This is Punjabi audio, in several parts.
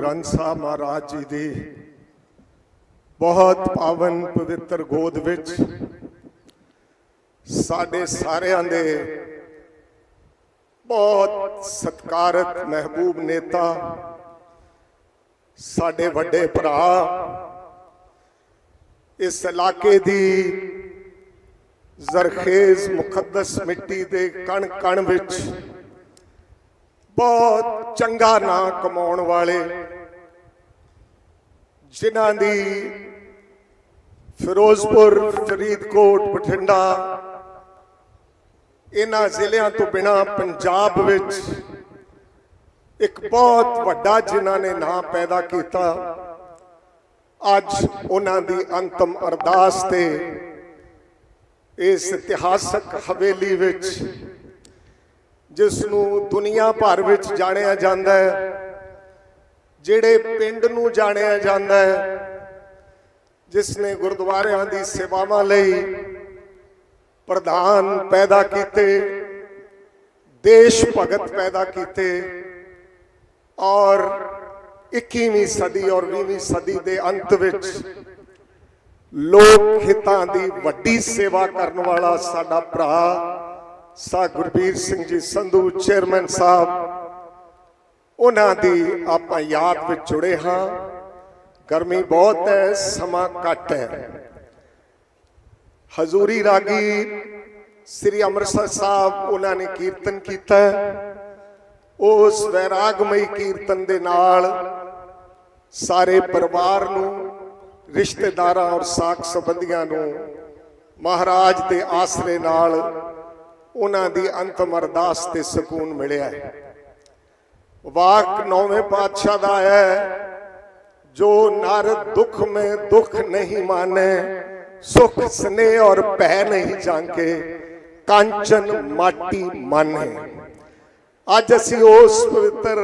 ਗ੍ਰੰਥ ਸਾਹਿਬ ਮਹਾਰਾਜ ਜੀ ਦੀ ਬਹੁਤ ਪਾਵਨ ਪਵਿੱਤਰ ਗੋਦ ਵਿੱਚ ਸਾਡੇ ਸਾਰਿਆਂ ਦੇ ਬਹੁਤ ਸਤਿਕਾਰਤ ਮਹਿਬੂਬ ਨੇਤਾ, ਸਾਡੇ ਵੱਡੇ ਭਰਾ, ਇਸ ਇਲਾਕੇ ਦੀ ਜ਼ਰਖੇਜ਼ ਮੁਕੱਦਸ ਮਿੱਟੀ ਦੇ ਕਣ ਕਣ ਵਿੱਚ ਬਹੁਤ ਚੰਗਾ ਨਾਂ ਕਮਾਉਣ ਵਾਲੇ। ਜਿਨ੍ਹਾਂ ਦੀ ਫਿਰੋਜ਼ਪੁਰ, ਫਰੀਦਕੋਟ, ਬਠਿੰਡਾ, ਇਹਨਾਂ ਜ਼ਿਲ੍ਹਿਆਂ ਤੋਂ ਬਿਨਾ ਪੰਜਾਬ ਵਿੱਚ ਇੱਕ ਬਹੁਤ ਵੱਡਾ ਜਿਨ੍ਹਾਂ ਨੇ ਨਾਂ ਪੈਦਾ ਕੀਤਾ, ਅੱਜ ਉਹਨਾਂ ਦੀ ਅੰਤਮ ਅਰਦਾਸ ਤੇ ਇਸ ਇਤਿਹਾਸਕ ਹਵੇਲੀ ਵਿੱਚ ਜਿਸ ਨੂੰ ਦੁਨੀਆ ਭਰ ਵਿੱਚ ਜਾਣਿਆ ਜਾਂਦਾ ਹੈ, ਜਿਹੜੇ ਪਿੰਡ ਨੂੰ ਜਾਣਿਆ ਜਾਂਦਾ ਹੈ ਜਿਸ ਨੇ ਗੁਰਦੁਆਰਿਆਂ ਦੀ ਸੇਵਾਵਾਂ ਲਈ ਪ੍ਰਧਾਨ ਪੈਦਾ ਕੀਤੇ, ਦੇਸ਼ ਭਗਤ ਪੈਦਾ ਕੀਤੇ, ਔਰ 21ਵੀਂ ਸਦੀ ਔਰ 20ਵੀਂ ਸਦੀ ਦੇ ਅੰਤ ਵਿੱਚ ਲੋਕ ਹਿੱਤਾਂ ਦੀ ਵੱਡੀ ਸੇਵਾ ਕਰਨ ਵਾਲਾ ਸਾਡਾ ਭਰਾ ਸਾ ਗੁਰਬੀਰ ਸਿੰਘ ਜੀ ਸੰਧੂ ਚੇਅਰਮੈਨ ਸਾਹਿਬ, ਉਹਨਾਂ ਦੀ ਆਪਾਂ ਯਾਦ ਵਿੱਚ ਜੁੜੇ ਹਾਂ। ਗਰਮੀ ਬਹੁਤ ਹੈ, ਸਮਾਂ ਘੱਟ ਹੈ। ਹਜ਼ੂਰੀ ਰਾਗੀ ਸ੍ਰੀ ਅੰਮ੍ਰਿਤਸਰ ਸਾਹਿਬ, ਉਹਨਾਂ ਨੇ ਕੀਰਤਨ ਕੀਤਾ ਉਸ ਵੈਰਾਗਮਈ ਕੀਰਤਨ ਦੇ ਨਾਲ ਸਾਰੇ ਪਰਿਵਾਰ ਨੂੰ, ਰਿਸ਼ਤੇਦਾਰਾਂ ਔਰ ਸਾਕ ਸੰਬੰਧੀਆਂ ਨੂੰ ਮਹਾਰਾਜ ਦੇ ਆਸਰੇ ਨਾਲ ਉਹਨਾਂ ਦੀ ਅੰਤਮ ਅਰਦਾਸ ਤੇ ਸਕੂਨ ਮਿਲਿਆ ਹੈ। ਵਾਕ ਨੌਵੇਂ ਪਾਤਸ਼ਾਹ ਦਾ ਹੈ, ਜੋ ਨਰ ਦੁੱਖ ਮੈਂ ਦੁੱਖ ਨਹੀਂ ਮਾਨੇ, ਸੁਖ ਸਨੇ ਔਰ ਭੈ ਨਹੀਂ ਜਾਂਕੇ ਕਾਂਚਨ ਮਾਟੀ ਮਾਨੇ। ਅੱਜ ਅਸੀਂ ਉਸ ਪਵਿੱਤਰ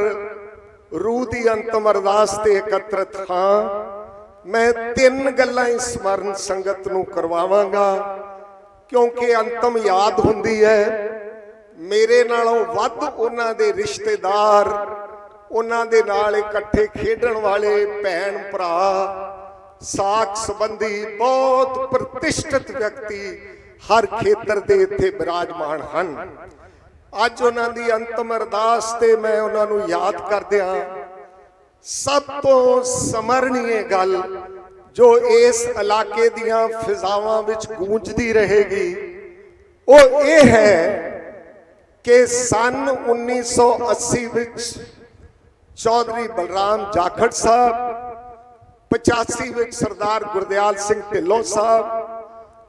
ਰੂਹ ਦੀ ਅੰਤਮ ਅਰਦਾਸ ਤੇ ਇਕੱਤਰਤ ਹਾਂ। ਮੈਂ ਤਿੰਨ ਗੱਲਾਂ ਹੀ ਸਮਰਨ ਸੰਗਤ ਨੂੰ ਕਰਵਾਵਾਂਗਾ। ਕਿਉਂਕਿ ਅੰਤਮ ਯਾਦ ਹੁੰਦੀ ਹੈ। ਮੇਰੇ ਨਾਲੋਂ ਵੱਧ ਉਹਨਾਂ ਦੇ ਰਿਸ਼ਤੇਦਾਰ, ਉਹਨਾਂ ਦੇ ਨਾਲ ਇਕੱਠੇ ਖੇਡਣ ਵਾਲੇ ਭੈਣ ਭਰਾ, ਸਾਖ ਸੰਬੰਧੀ ਬਹੁਤ ਪ੍ਰਤਿਸ਼ਠਿਤ ਵਿਅਕਤੀ ਹਰ ਖੇਤਰ ਦੇ ਇੱਥੇ ਬਿਰਾਜਮਾਨ ਹਨ। ਅੱਜ ਉਹਨਾਂ ਦੀ ਅੰਤਮ ਅਰਦਾਸ ਤੇ ਮੈਂ ਉਹਨਾਂ ਨੂੰ ਯਾਦ ਕਰਦਿਆਂ ਸਭ ਤੋਂ ਸਮਰਨੀय ਗੱਲ ਜੋ ਇਸ ਇਲਾਕੇ ਦੀਆਂ ਫਿਜ਼ਾਵਾਂ ਵਿੱਚ ਗੂੰਜਦੀ ਰਹੇਗੀ, ਉਹ ਇਹ ਹੈ ਕਿ ਸਨ 1980 ਵਿੱਚ ਚੌਧਰੀ ਬਲਰਾਮ ਜਾਖੜ ਸਾਹਿਬ 85 ਵਿੱਚ ਸਰਦਾਰ ਗੁਰਦਿਆਲ ਸਿੰਘ ਢਿੱਲੋਂ ਸਾਹਿਬ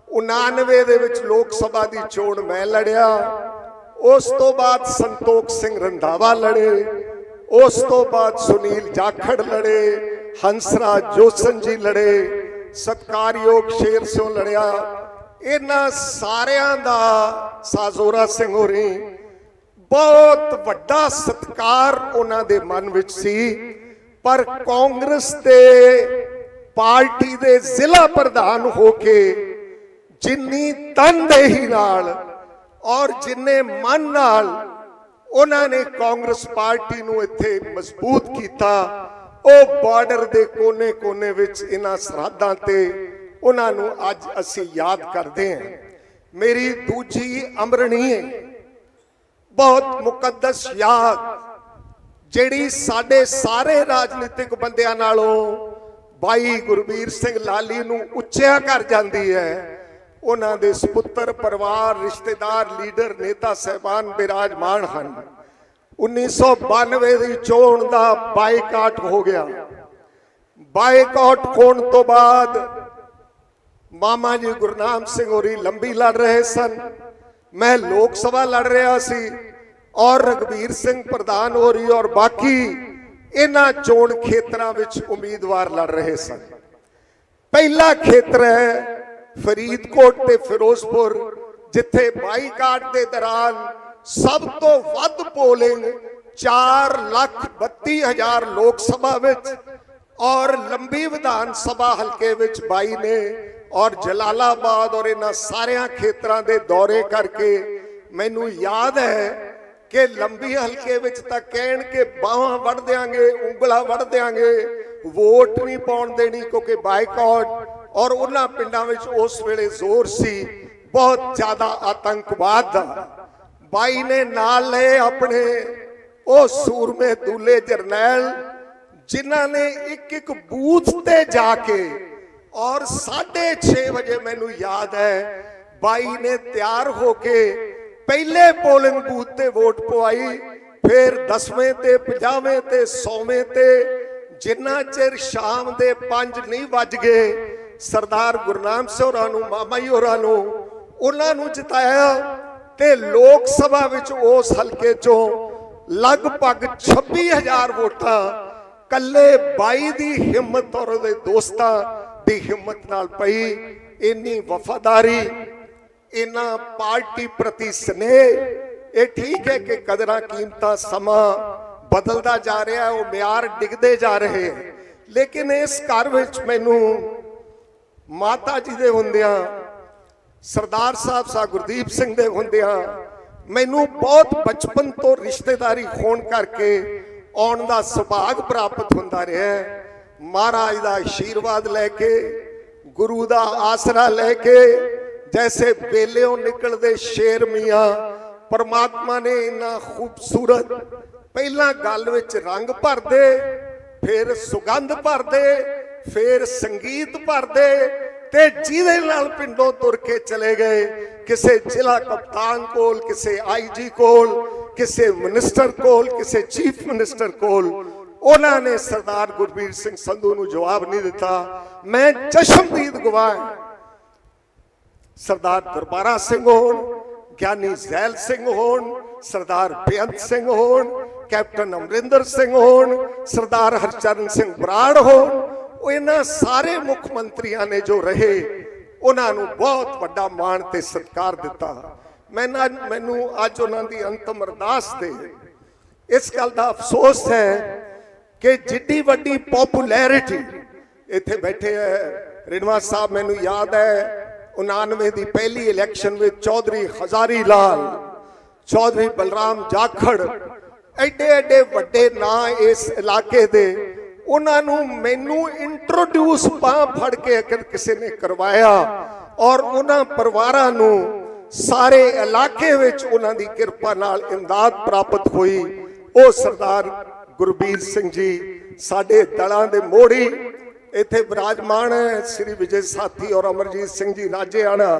99 ਦੇ ਵਿੱਚ ਲੋਕ ਸਭਾ ਦੀ ਚੋਣ ਮੈਂ ਲੜਿਆ, ਉਸ ਤੋਂ ਬਾਅਦ ਸੰਤੋਖ ਸਿੰਘ ਰੰਧਾਵਾ ਲੜੇ, ਉਸ ਤੋਂ ਬਾਅਦ ਸੁਨੀਲ ਜਾਖੜ ਲੜੇ ਹੰਸਰਾ ਜੋਸਨ ਜੀ ਲੜੇ ਸਤਕਾਰਯੋਗ ਸ਼ੇਰ ਸਿੰਘ ਲੜਿਆ। ਇਹਨਾਂ ਸਾਰਿਆਂ ਦਾ ਸਾਜ਼ੋਰਾ ਸਿੰਘ ਹੋਰੀ, ਬਹੁਤ ਵੱਡਾ ਸਤਕਾਰ ਉਹਨਾਂ ਦੇ ਮਨ ਵਿੱਚ ਸੀ। ਪਰ ਕਾਂਗਰਸ ਦੇ ਪਾਰਟੀ ਦੇ ਜ਼ਿਲ੍ਹਾ ਪ੍ਰਧਾਨ ਹੋ ਕੇ ਜਿੰਨੀ ਤਨਦੇਹੀ ਨਾਲ ਔਰ ਜਿੰਨੇ ਮਨ ਨਾਲ ਉਹਨਾਂ ਨੇ ਕਾਂਗਰਸ ਪਾਰਟੀ ਨੂੰ ਇੱਥੇ ਮਜ਼ਬੂਤ ਕੀਤਾ ਉਹ ਬਾਰਡਰ ਦੇ ਕੋਨੇ-ਕੋਨੇ ਵਿੱਚ ਇਹਨਾਂ ਸਰਹੱਦਾਂ ਤੇ ਉਹਨਾਂ ਨੂੰ ਅੱਜ ਅਸੀਂ ਯਾਦ ਕਰਦੇ ਹਾਂ। ਮੇਰੀ ਦੂਜੀ ਅਮਰਣੀ ਹੈ। ਬਹੁਤ ਮੁਕੱਦਸ ਯਾਦ, ਜਿਹੜੀ ਸਾਡੇ ਸਾਰੇ ਰਾਜਨੀਤਿਕ ਬੰਦਿਆਂ ਨਾਲੋਂ ਬਾਈ ਗੁਰਬੀਰ ਸਿੰਘ ਲਾਲੀ ਨੂੰ ਉੱਚਿਆ ਕਰ ਜਾਂਦੀ ਹੈ। ਉਹਨਾਂ ਦੇ ਸੁਪੁੱਤਰ, ਪਰਿਵਾਰ, ਰਿਸ਼ਤੇਦਾਰ, ਲੀਡਰ, ਨੇਤਾ, ਸਹਿਬਾਨ, ਬਿਰਾਜਮਾਨ ਹਨ। 1992 ਦੀ ਚੋਣ ਦਾ ਬਾਈਕਾਟ ਹੋ ਗਿਆ। ਬਾਈਕਾਟ ਹੋਣ ਤੋਂ ਬਾਅਦ ਮਾਮਾ ਜੀ ਗੁਰਨਾਮ ਸਿੰਘ ਹੋਰੀ ਲੰਬੀ ਲੜ ਰਹੇ ਸਨ। ਮੈਂ ਲੋਕ ਸਭਾ ਲੜ ਰਿਹਾ ਸੀ ਔਰ ਰਗਵੀਰ ਸਿੰਘ ਪ੍ਰਧਾਨ ਹੋਰੀ ਔਰ ਬਾਕੀ ਇਹਨਾਂ ਚੋਣ ਖੇਤਰਾਂ ਵਿੱਚ ਉਮੀਦਵਾਰ ਲੜ ਰਹੇ ਸਨ। ਪਹਿਲਾ ਖੇਤਰ ਹੈ ਫਰੀਦਕੋਟ ਤੇ ਫਿਰੋਜ਼ਪੁਰ, ਜਿੱਥੇ ਬਾਈਕਾਟ ਦੇ ਦੌਰਾਨ ਸਭ ਤੋਂ ਵੱਧ ਪੋਲਿੰਗ 4 ਲੱਖ 32 ਹਜ਼ਾਰ ਲੋਕ ਸਭਾ ਵਿੱਚ ਔਰ ਲੰਬੀ ਵਿਧਾਨ ਸਭਾ ਹਲਕੇ ਵਿੱਚ ਬਾਈ ਨੇ ਔਰ ਜਲਾਲਾਬਾਦ ਔਰ ਇਹਨਾਂ ਸਾਰਿਆਂ ਖੇਤਰਾਂ ਦੇ ਦੌਰੇ ਕਰਕੇ ਮੈਨੂੰ ਯਾਦ ਹੈ ਕਿ ਲੰਬੀ ਹਲਕੇ ਵਿੱਚ ਤਾਂ ਕਹਿਣ ਕੇ ਬਾਹਾਂ ਵੱਢ ਦਿਆਂਗੇ, ਉਂਗਲਾਂ ਵੱਢ ਦਿਆਂਗੇ, ਵੋਟ ਨਹੀਂ ਪਾਉਣ ਦੇਣੀ ਕਿਉਂਕਿ ਬਾਈਕਾਟ ਔਰ ਉਹਨਾਂ ਪਿੰਡਾਂ ਵਿੱਚ ਉਸ ਵੇਲੇ ਜ਼ੋਰ ਸੀ, ਬਹੁਤ ਜ਼ਿਆਦਾ ਆਤੰਕਵਾਦ ਦਾ। ਬਾਈ ਨੇ ਨਾਲ ਲਏ ਆਪਣੇ, ਉਹ ਸੂਰਮੇ ਦੂਲੇ ਜਰਨੈਲ, ਜਿਨ੍ਹਾਂ ਨੇ ਇੱਕ ਇੱਕ ਬੂਥ ਤੇ ਜਾ ਕੇ, ਔਰ 6:30 ਵਜੇ ਮੈਨੂੰ ਯਾਦ ਹੈ, ਬਾਈ ਨੇ ਤਿਆਰ ਹੋ ਕੇ ਪਹਿਲੇ ਪੋਲਿੰਗ ਬੂਥ ਤੇ ਵੋਟ ਪਵਾਈ, ਫਿਰ 10ਵੇਂ ਤੇ 50ਵੇਂ ਤੇ 100ਵੇਂ ਤੇ, ਜਿੰਨਾ ਚਿਰ ਸ਼ਾਮ ਦੇ 5 ਨਹੀਂ ਵੱਜ ਗਏ, ਸਰਦਾਰ ਗੁਰਨਾਮ ਸਿੰਘ ਹੋਰਾਂ ਨੂੰ, ਮਾਮਾ ਜੀ ਹੋਰਾਂ ਨੂੰ, ਉਹਨਾਂ ਨੂੰ ਜਿਤਾਇਆ ਤੇ ਲੋਕ ਸਭਾ ਵਿੱਚ ਉਸ ਹਲਕੇ ਚੋਂ ਲਗਭਗ 26000 ਵੋਟਾਂ ਕੱਲੇ ਬਾਈ ਦੀ ਹਿੰਮਤ ਔਰ ਉਹਦੇ ਦੋਸਤਾਂ ਦੀ ਹਿੰਮਤ ਨਾਲ ਪਈ। ਇੰਨੀ ਵਫਾਦਾਰੀ ਇਹਨਾਂ ਪਾਰਟੀ ਪ੍ਰਤੀ ਸਨੇਹ, ਇਹ ਠੀਕ ਹੈ ਕਿ ਕਦਰਾਂ ਕੀਮਤਾਂ ਸਮਾਂ ਬਦਲਦਾ ਜਾ ਰਿਹਾ ਉਹ ਮਿਆਰ ਡਿੱਗਦੇ ਜਾ ਰਹੇ ਲੇਕਿਨ ਇਸ ਘਰ ਵਿੱਚ ਮੈਨੂੰ ਮਾਤਾ ਜੀ ਦੇ ਹੁੰਦਿਆਂ ਸਰਦਾਰ ਸਾਹਿਬ ਸਾ ਗੁਰਦੀਪ ਸਿੰਘ ਦੇ ਹੁੰਦਿਆਂ ਮੈਨੂੰ ਬਹੁਤ ਬਚਪਨ ਤੋਂ ਰਿਸ਼ਤੇਦਾਰੀ ਹੋਣ ਕਰਕੇ ਆਉਣ ਦਾ ਸੁਭਾਗ ਪ੍ਰਾਪਤ ਹੁੰਦਾ ਰਿਹਾ ਮਹਾਰਾਜ ਦਾ ਆਸ਼ੀਰਵਾਦ ਲੈ ਕੇ, ਗੁਰੂ ਦਾ ਆਸਰਾ ਲੈ ਕੇ, ਜੈਸੇ ਬੇਲਿਓਂ ਨਿਕਲਦੇ ਸ਼ੇਰ ਮੀਆਂ, ਪਰਮਾਤਮਾ ਨੇ ਇੰਨਾ ਖੂਬਸੂਰਤ ਪਹਿਲਾਂ ਗੱਲ ਵਿੱਚ ਰੰਗ ਭਰਦੇ, ਫਿਰ ਸੁਗੰਧ ਭਰਦੇ, ਫਿਰ ਸੰਗੀਤ ਭਰਦੇ ਤੇ ਜਿਹਦੇ ਨਾਲ ਪਿੰਡੋਂ ਤੁਰ ਕੇ ਚਲੇ ਗਏ, ਕਿਸੇ ਜ਼ਿਲ੍ਹਾ ਕਪਤਾਨ ਕੋਲ, ਕਿਸੇ ਆਈਜੀ ਕੋਲ, ਕਿਸੇ ਮਿਨਿਸਟਰ ਕੋਲ, ਕਿਸੇ ਚੀਫ ਮਿਨਿਸਟਰ ਕੋਲ, ਉਹਨਾਂ ਨੇ ਸਰਦਾਰ ਗੁਰਬੀਰ ਸਿੰਘ ਸੰਧੂ ਨੂੰ ਜਵਾਬ ਨਹੀਂ ਦਿੱਤਾ। ਮੈਂ ਚਸ਼ਮਦੀਦ ਗਵਾਹ ਸਰਦਾਰ ਦਰਬਾਰਾ ਸਿੰਘ ਹੋਣ, ਗਿਆਨੀ ਜ਼ੈਲ ਸਿੰਘ ਹੋਣ, ਸਰਦਾਰ ਬੇਅੰਤ ਸਿੰਘ ਹੋਣ, ਕੈਪਟਨ ਅਮਰਿੰਦਰ ਸਿੰਘ ਹੋਣ, ਸਰਦਾਰ ਹਰਚਰਨ ਸਿੰਘ ਬਰਾੜ ਹੋਣ ਉਹ ਇਹਨਾਂ ਸਾਰੇ ਮੁੱਖ ਮੰਤਰੀਆਂ ਨੇ ਜੋ ਰਹੇ, ਉਹਨਾਂ ਨੂੰ ਬਹੁਤ ਵੱਡਾ ਮਾਣ ਤੇ ਸਤਿਕਾਰ ਦਿੱਤਾ। ਮੈਂ ਮੈਨੂੰ ਅੱਜ ਉਹਨਾਂ ਦੀ ਅੰਤਮ ਅਰਦਾਸ ਤੇ ਇਸ ਗੱਲ ਦਾ ਅਫਸੋਸ ਹੈ ਕਿ ਜਿੱਡੀ ਵੱਡੀ ਪਪੂਲੈਰਿਟੀ ਇੱਥੇ ਬੈਠੇ ਹੈ। ਰਿਨਵਾ ਸਾਹਿਬ, ਮੈਨੂੰ ਯਾਦ ਹੈ 99 ਦੀ ਪਹਿਲੀ ਇਲੈਕਸ਼ਨ ਵਿੱਚ ਚੌਧਰੀ ਹਜ਼ਾਰੀ ਲਾਲ, ਚੌਧਰੀ ਬਲਰਾਮ ਜਾਖੜ ਐਡੇ ਐਡੇ ਵੱਡੇ ਨਾਂ ਇਸ ਇਲਾਕੇ ਦੇ ਉਹਨਾਂ ਨੂੰ ਮੈਨੂੰ ਇੰਟਰੋਡਿਊਸ ਬਾਹ ਫੜ ਕੇ ਅਗਰ ਕਿਸੇ ਨੇ ਕਰਵਾਇਆ ਔਰ ਉਹਨਾਂ ਪਰਿਵਾਰਾਂ ਨੂੰ ਸਾਰੇ ਇਲਾਕੇ ਵਿੱਚ ਉਹਨਾਂ ਦੀ ਕਿਰਪਾ ਨਾਲ ਇਮਦਾਦ ਪ੍ਰਾਪਤ ਹੋਈ ਉਹ ਸਰਦਾਰ ਗੁਰਬੀਰ ਸਿੰਘ ਜੀ, ਸਾਡੇ ਦਲਾਂ ਦੇ ਮੋੜੀ ਇੱਥੇ ਵਿਰਾਜਮਾਨ ਹੈ ਸ੍ਰੀ ਵਿਜੇ ਸਾਥੀ ਔਰ ਅਮਰਜੀਤ ਸਿੰਘ ਜੀ ਰਾਜੇਆਣਾ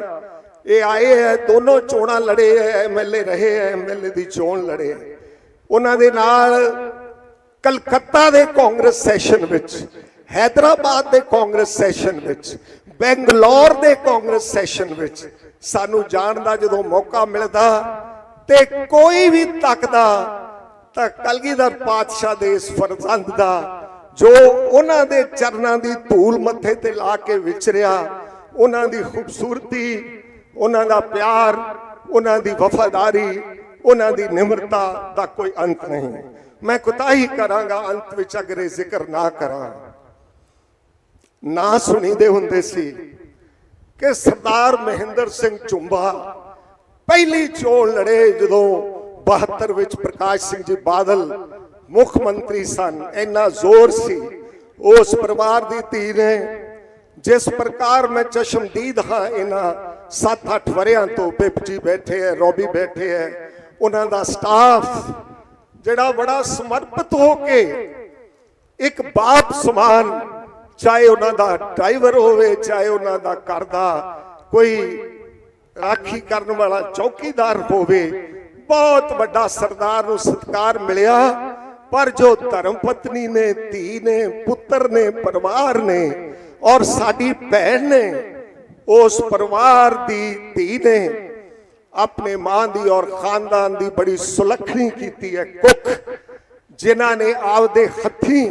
ਇਹ ਆਏ ਹੈ, ਦੋਨੋਂ ਚੋਣਾਂ ਲੜੇ ਹੈ ਐਮਐਲਏ ਰਹੇ ਹੈ ਐਮਐਲਏ ਦੀ ਚੋਣ ਲੜੇ ਹੈ। ਉਹਨਾਂ ਦੇ ਨਾਲ ਕਲਕੱਤਾ ਦੇ ਕਾਂਗਰਸ ਸੈਸ਼ਨ ਵਿੱਚ, ਹੈਦਰਾਬਾਦ ਦੇ ਕਾਂਗਰਸ ਸੈਸ਼ਨ ਵਿੱਚ, ਬੈਂਗਲੌਰ ਦੇ ਕਾਂਗਰਸ ਸੈਸ਼ਨ ਵਿੱਚ ਸਾਨੂੰ ਜਾਣ ਦਾ ਜਦੋਂ ਮੌਕਾ ਮਿਲਦਾ ਤੇ ਕੋਈ ਵੀ ਤੱਕਦਾ ਤਾਂ ਕਲਗੀਧਰ ਪਾਤਸ਼ਾਹ ਦੇ ਇਸ ਫਰਜ਼ੰਦ ਦਾ, ਜੋ ਉਹਨਾਂ ਦੇ ਚਰਨਾਂ ਦੀ ਧੂਲ ਮੱਥੇ ਤੇ ਲਾ ਕੇ ਵਿਚਰਿਆ, ਉਹਨਾਂ ਦੀ ਖੂਬਸੂਰਤੀ, ਉਹਨਾਂ ਦਾ ਪਿਆਰ, ਉਹਨਾਂ ਦੀ ਵਫਾਦਾਰੀ, ਉਹਨਾਂ ਦੀ ਨਿਮਰਤਾ ਦਾ ਕੋਈ ਅੰਤ ਨਹੀਂ। ਮੈਂ ਕੁਤਾਹੀ ਕਰਾਂਗਾ, ਅੰਤ ਵਿੱਚ ਅਗਰੇ ਜ਼ਿਕਰ ਨਾ ਕਰਾਂ। ਨਾ ਸੁਣੀਦੇ ਹੁੰਦੇ ਸੀ ਕਿ ਸਰਦਾਰ ਮਹਿੰਦਰ ਸਿੰਘ ਚੁੰਬਾ ਪਹਿਲੀ ਚੋਣ ਲੜੇ ਜਦੋਂ 72 ਵਿੱਚ ਪ੍ਰਕਾਸ਼ ਸਿੰਘ ਜੀ ਬਾਦਲ ਮੁੱਖ ਮੰਤਰੀ ਸਨ। ਇੰਨਾ ਜ਼ੋਰ ਸੀ, ਉਸ ਪਰਿਵਾਰ ਦੀ ਧੀ ਨੇ, ਜਿਸ ਪ੍ਰਕਾਰ ਮੈਂ ਚਸ਼ਮਦੀਦ ਹਾਂ, ਇਹਨਾਂ 7-8 ਵਰਿਆਂ ਤੋਂ ਬਿਪਜੀ ਬੈਠੇ ਹੈ ਰੋਬੀ ਬੈਠੇ ਹੈ ਉਹਨਾਂ ਦਾ ਸਟਾਫ ਜਿਹੜਾ ਬੜਾ ਸਮਰਪਿਤ ਹੋ ਕੇ ਇੱਕ ਬਾਪ ਸਮਾਨ, ਚਾਹੇ ਉਹਨਾਂ ਦਾ ਡਰਾਈਵਰ ਹੋਵੇ, ਚਾਹੇ ਉਹਨਾਂ ਦਾ ਘਰ ਦਾ ਕੋਈ ਰਾਖੀ ਕਰਨ ਵਾਲਾ ਚੌਕੀਦਾਰ ਹੋਵੇ, ਬਹੁਤ ਵੱਡਾ ਸਰਦਾਰ ਨੂੰ ਸਤਿਕਾਰ ਮਿਲਿਆ। ਪਰ ਜੋ ਧਰਮ ਪਤਨੀ ਨੇ, ਧੀ ਨੇ, ਪੁੱਤਰ ਨੇ, ਪਰਿਵਾਰ ਨੇ ਔਰ ਸਾਡੀ ਭੈਣ ਨੇ, ਉਸ ਪਰਿਵਾਰ ਦੀ ਧੀ ਨੇ ਆਪਣੇ ਮਾਂ ਦੀ ਔਰ ਖਾਨਦਾਨ ਦੀ ਬੜੀ ਸੁਲੱਖਣੀ ਕੀਤੀ ਹੈ ਕੁੱਖ, ਜਿਨ੍ਹਾਂ ਨੇ ਆਪਦੇ ਹੱਥੀਂ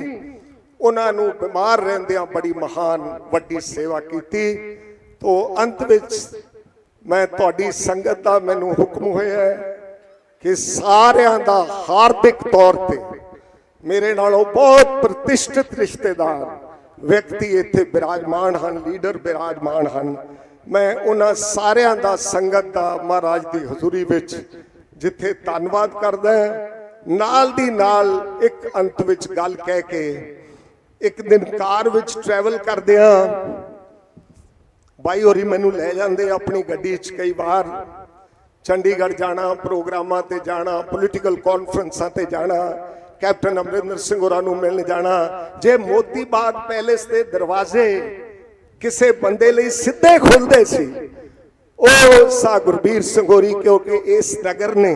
ਉਹਨਾਂ ਨੂੰ ਬਿਮਾਰ ਰਹਿੰਦਿਆਂ ਬੜੀ ਮਹਾਨ ਵੱਡੀ ਸੇਵਾ ਕੀਤੀ। ਤੋਂ ਅੰਤ ਵਿੱਚ ਮੈਂ ਤੁਹਾਡੀ ਸੰਗਤ ਦਾ ਮੈਨੂੰ ਹੁਕਮ ਹੋਇਆ ਹੈ ਕਿ ਸਾਰਿਆਂ ਦਾ ਹਾਰਦਿਕ ਤੌਰ ਤੇ ਮੇਰੇ ਨਾਲੋਂ ਬਹੁਤ ਪ੍ਰਤਿਸ਼ਠਿਤ ਰਿਸ਼ਤੇਦਾਰ ਵਿਅਕਤੀ ਇੱਥੇ ਬਿਰਾਜਮਾਨ ਹਨ, ਲੀਡਰ ਬਿਰਾਜਮਾਨ ਹਨ। ਮੈਂ ਉਹਨਾਂ ਸਾਰਿਆਂ ਦਾ ਸੰਗਤ ਦਾ ਮਹਾਰਾਜ ਦੀ ਹਜ਼ੂਰੀ ਵਿੱਚ ਜਿੱਥੇ ਧੰਨਵਾਦ ਕਰਦਾ ਨਾਲ ਦੀ ਨਾਲ ਇੱਕ ਅੰਤ ਵਿੱਚ ਗੱਲ ਕਹਿ ਕੇ ਇੱਕ ਦਿਨ ਕਾਰ ਵਿੱਚ ਟਰੈਵਲ ਕਰਦਿਆਂ ਬਾਈ ਹੋਰੀ ਮੈਨੂੰ ਲੈ ਜਾਂਦੇ ਆਪਣੀ ਗੱਡੀ 'ਚ ਕਈ ਵਾਰ। ਚੰਡੀਗੜ੍ਹ ਜਾਣਾ, ਪ੍ਰੋਗਰਾਮਾਂ ਤੇ ਜਾਣਾ ਪੋਲੀਟੀਕਲ ਕਾਨਫਰੰਸਾਂ ਤੇ ਜਾਣਾ, ਕੈਪਟਨ ਅਮਰਿੰਦਰ ਸਿੰਘ ਹੋਰਾਂ ਨੂੰ ਮਿਲਣ ਜਾਣਾ। ਜੇ ਮੋਤੀ ਬਾਗ ਪੈਲੇਸ ਦੇ ਦਰਵਾਜ਼ੇ ਕਿਸੇ ਬੰਦੇ ਲਈ ਸਿੱਧੇ ਖੁੱਲਦੇ ਸੀ। ਉਹ ਸਾ ਗੁਰਬੀਰ ਸਿੰਘ ਕਿਉਂਕਿ ਇਸ ਨਗਰ ਨੇ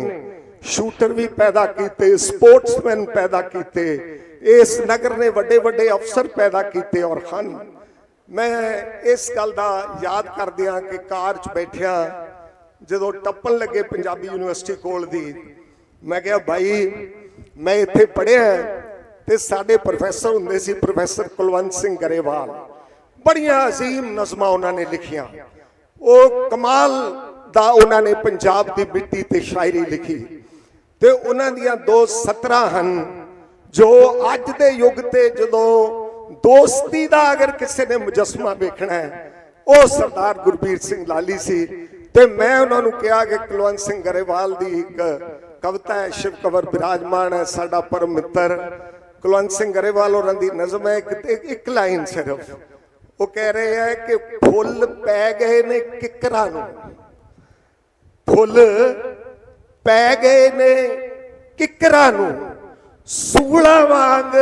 ਸ਼ੂਟਰ ਵੀ ਪੈਦਾ ਕੀਤੇ, ਸਪੋਰਟਸਮੈਨ ਪੈਦਾ ਕੀਤੇ, ਇਸ ਨਗਰ ਨੇ ਵੱਡੇ ਵੱਡੇ ਅਫਸਰ ਪੈਦਾ ਕੀਤੇ ਔਰ ਹਨ। ਮੈਂ ਇਸ ਗੱਲ ਦਾ ਯਾਦ ਕਰਦਿਆਂ ਕਿ ਕਾਰ 'ਚ ਬੈਠਿਆ, ਜਦੋਂ ਟੱਪਣ ਲੱਗੇ ਪੰਜਾਬੀ ਯੂਨੀਵਰਸਿਟੀ ਕੋਲ ਦੀ, ਮੈਂ ਕਿਹਾ, ਭਾਈ, ਮੈਂ ਇੱਥੇ ਪੜ੍ਹਿਆ ਤੇ ਸਾਡੇ ਪ੍ਰੋਫੈਸਰ ਹੁੰਦੇ ਸੀ ਪ੍ਰੋਫੈਸਰ ਕੁਲਵੰਤ ਸਿੰਘ ਗਰੇਵਾਲ। ਬੜੀਆਂ ਅਜ਼ੀਮ ਨਜ਼ਮਾਂ ਉਹਨਾਂ ਨੇ ਲਿਖੀਆਂ। ਉਹ ਕਮਾਲ ਦਾ ਉਹਨਾਂ ਨੇ ਪੰਜਾਬ ਦੀ ਮਿੱਟੀ ਤੇ ਸ਼ਾਇਰੀ ਲਿਖੀ। ਤੇ ਉਹਨਾਂ ਦੀਆਂ ਦੋ ਸਤਰਾਂ ਹਨ, ਜੋ ਅੱਜ ਦੇ ਯੁੱਗ ਤੇ ਜਦੋਂ ਦੋਸਤੀ ਦਾ ਅਗਰ ਕਿਸੇ ਨੇ ਮੁਜਸਮਾ ਵੇਖਣਾ ਹੈ, ਉਹ ਸਰਦਾਰ ਗੁਰਬੀਰ ਸਿੰਘ ਲਾਲੀ ਸੀ। ਤੇ ਮੈਂ ਉਹਨਾਂ ਨੂੰ ਕਿਹਾ ਕਿ ਕੁਲਵੰਤ ਸਿੰਘ ਗਰੇਵਾਲ ਦੀ ਇੱਕ ਕਵਿਤਾ ਹੈ, ਸ਼ਿਵ ਕਵਰ ਬਿਰਾਜਮਾਨ ਹੈ, ਸਾਡਾ ਪਰਮ ਮਿੱਤਰ ਕੁਲਵੰਤ ਸਿੰਘ ਗਰੇਵਾਲ ਹੋਰਾਂ ਦੀ ਨਜ਼ਮ ਹੈ ਇੱਕ ਲਾਈਨ ਸਿਰਫ। ਉਹ ਕਹਿ ਰਹੇ ਹੈ ਕਿ ਫੁੱਲ ਪੈ ਗਏ ਨੇ ਕਿਕਰਾਂ ਨੂੰ। ਫੁੱਲ ਪੈ ਗਏ ਨੇ ਕਿਕਰਾਂ ਨੂੰ। ਸੂਲਾ ਵਾਂਗ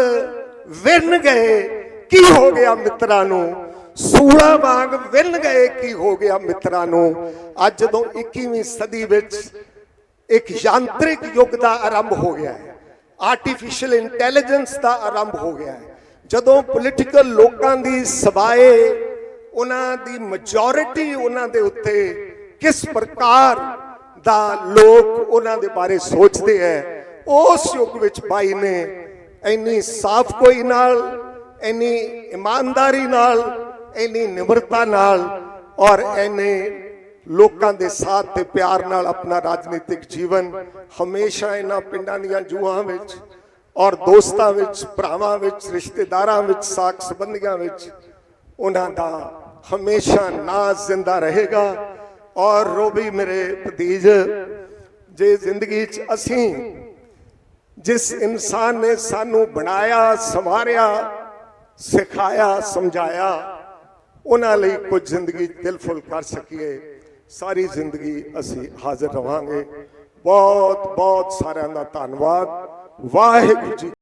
ਵਿੰਨ ਗਏ, ਕੀ ਹੋ ਗਿਆ ਮਿੱਤਰਾਂ ਨੂੰ? ਸੂਲਾ ਵਾਂਗ ਵਿੰਨ ਗਏ, ਕੀ ਹੋ ਗਿਆ ਮਿੱਤਰਾਂ ਨੂੰ? ਅੱਜ ਜਦੋਂ 21ਵੀਂ ਸਦੀ ਵਿੱਚ ਇੱਕ ਯੰਤਰਿਕ ਯੁੱਗ ਦਾ ਆਰੰਭ ਹੋ ਗਿਆ ਹੈ ਆਰਟੀਫੀਸ਼ੀਅਲ ਇੰਟੈਲੀਜੈਂਸ ਦਾ ਆਰੰਭ ਹੋ ਗਿਆ ਹੈ ਜਦੋਂ ਪੋਲੀਟੀਕਲ ਲੋਕਾਂ ਦੀ ਸਬਾਏ ਉਹਨਾਂ ਦੀ ਮੈਜੋਰਿਟੀ ਉਹਨਾਂ ਦੇ ਉੱਤੇ ਕਿਸ ਪ੍ਰਕਾਰ ਦਾ ਲੋਕ ਉਹਨਾਂ ਦੇ ਬਾਰੇ ਸੋਚਦੇ ਹੈ ਉਸ ਯੁੱਗ ਵਿੱਚ ਭਾਈ ਨੇ ਇੰਨੀ ਸਾਫ਼ ਕੋਈ ਨਾਲ, ਇੰਨੀ ਇਮਾਨਦਾਰੀ ਨਾਲ, ਇੰਨੀ ਨਿਮਰਤਾ ਨਾਲ ਔਰ ਇੰਨੇ ਲੋਕਾਂ ਦੇ ਸਾਥ ਤੇ ਪਿਆਰ ਨਾਲ ਆਪਣਾ ਰਾਜਨੀਤਿਕ ਜੀਵਨ ਹਮੇਸ਼ਾ ਇਹਨਾਂ ਪਿੰਡਾਂ ਦੀਆਂ ਜੂਹਾਂ ਵਿੱਚ ਔਰ ਦੋਸਤਾਂ ਵਿੱਚ, ਭਰਾਵਾਂ ਵਿੱਚ, ਰਿਸ਼ਤੇਦਾਰਾਂ ਵਿੱਚ ਸਾਕ ਸੰਬੰਧੀਆਂ ਵਿੱਚ ਉਹਨਾਂ ਦਾ ਹਮੇਸ਼ਾ ਨਾਂ ਜ਼ਿੰਦਾ ਰਹੇਗਾ। ਔਰ ਰੋਬੀ ਮੇਰੇ ਭਤੀਜ, ਜੇ ਜ਼ਿੰਦਗੀ 'ਚ ਅਸੀਂ ਜਿਸ ਇਨਸਾਨ ਨੇ ਸਾਨੂੰ ਬਣਾਇਆ, ਸੰਵਾਰਿਆ, ਸਿਖਾਇਆ, ਸਮਝਾਇਆ, ਉਹਨਾਂ ਲਈ ਕੁਝ ਜ਼ਿੰਦਗੀ ਦਿਲਫੁਲ ਕਰ ਸਕੀਏ। ਸਾਰੀ ਜ਼ਿੰਦਗੀ ਅਸੀਂ ਹਾਜ਼ਰ ਰਵਾਂਗੇ। ਬਹੁਤ ਬਹੁਤ ਸਾਰਿਆਂ ਦਾ ਧੰਨਵਾਦ। ਵਾਹਿਗੁਰੂ ਜੀ